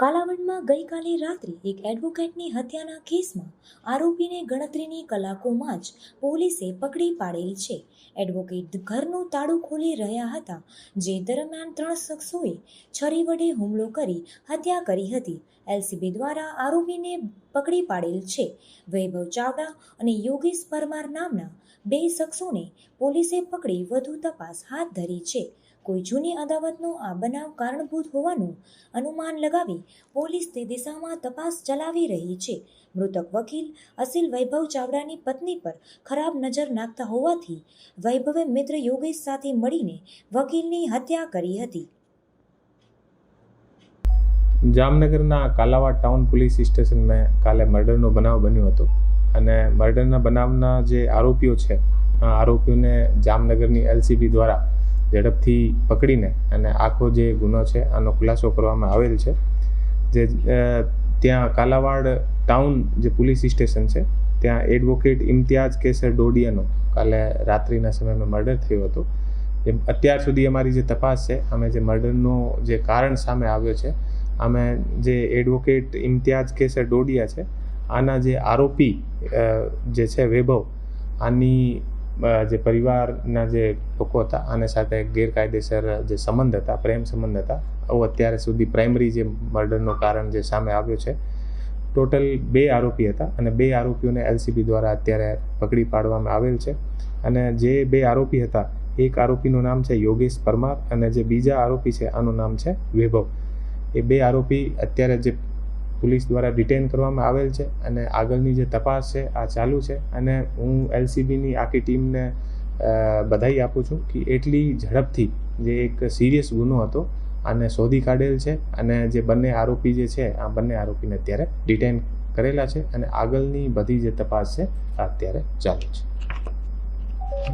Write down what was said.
કાલાવડમાં ગઈકાલે રાત્રે એક એડવોકેટની હત્યાના કેસમાં આરોપીને ગણતરીની કલાકોમાં જ પોલીસે પકડી પાડેલ છે. એડવોકેટ ઘરનું તાળું ખોલી રહ્યા હતા, જે દરમિયાન ત્રણ શખ્સોએ છરી વડે હુમલો કરી હત્યા કરી હતી. એલસીબી દ્વારા આરોપીને પકડી પાડેલ છે. વૈભવ ચાવડા અને યોગેશ પરમાર નામના બે શખ્સોને પોલીસે પકડી વધુ તપાસ હાથ ધરી છે. કોઈ જૂની અદાવતનો આ બનાવ કારણભૂત હોવાનું અનુમાન લગાવી પોલીસ તે દિશામાં તપાસ ચલાવી રહી છે. મૃતક વકીલ અસીલ વૈભવ ચાવડાની પત્ની પર ખરાબ નજર નાખતા હોવાથી વૈભવે મિત્ર યોગેશ સાથે મળીને વકીલની હત્યા કરી હતી. જામનગરના કાલાવા ટાઉન પોલીસ સ્ટેશનમાં કાલે મર્ડરનો બનાવ બન્યો હતો અને મર્ડરના બનાવના જે આરોપીઓ છે આરોપીઓને જામનગરની એલસીબી દ્વારા ઝડપથી પકડીને અને આખો જે ગુનો છે, આનો ખુલાસો કરવામાં આવેલ છે. જે ત્યાં કાલાવાડ ટાઉન જે પોલીસ સ્ટેશન છે, ત્યાં એડવોકેટ ઇમ્તિયાઝ કેસર ડોડિયાનો કાલે રાત્રિના સમયમાં મર્ડર થયો હતો. એમ, અત્યાર સુધી અમારી જે તપાસ છે, અમે જે મર્ડરનો જે કારણ સામે આવ્યો છે, અમે જે એડવોકેટ ઇમ્તિયાઝ કેસર ડોડિયા છે, આના જે આરોપી જે છે, વૈભવ, આની જે પરિવારના જે લોકો હતા, આને સાથે ગેરકાયદેસર જે સંબંધ હતા, પ્રેમ સંબંધ હતા આવું અત્યારે સુધી પ્રાઇમરી જે મર્ડરનું કારણ જે સામે આવ્યો છે ટોટલ બે આરોપી હતા અને બે આરોપીઓને એલસીબી દ્વારા અત્યારે પકડી પાડવામાં આવેલ છે. અને જે બે આરોપી હતા, એક આરોપીનું નામ છે યોગેશ પરમાર અને જે બીજા આરોપી છે, આનું નામ છે વૈભવ. એ બે આરોપી અત્યારે જે પોલીસ દ્વારા ડિટેન કરવામાં આવેલ છે અને આગળની જે તપાસ છે, આ ચાલુ છે અને હું એલસીબીની આખી ટીમને બધાઈ આપું છું કે એટલી ઝડપથી જે એક સિરિયસ ગુનો હતો, આને શોધી કાઢેલ છે અને જે બંને આરોપી જે છે, આ બંને આરોપીને અત્યારે ડિટેન કરેલા છે અને આગળની બધી જે તપાસ છે, આ અત્યારે ચાલુ છે.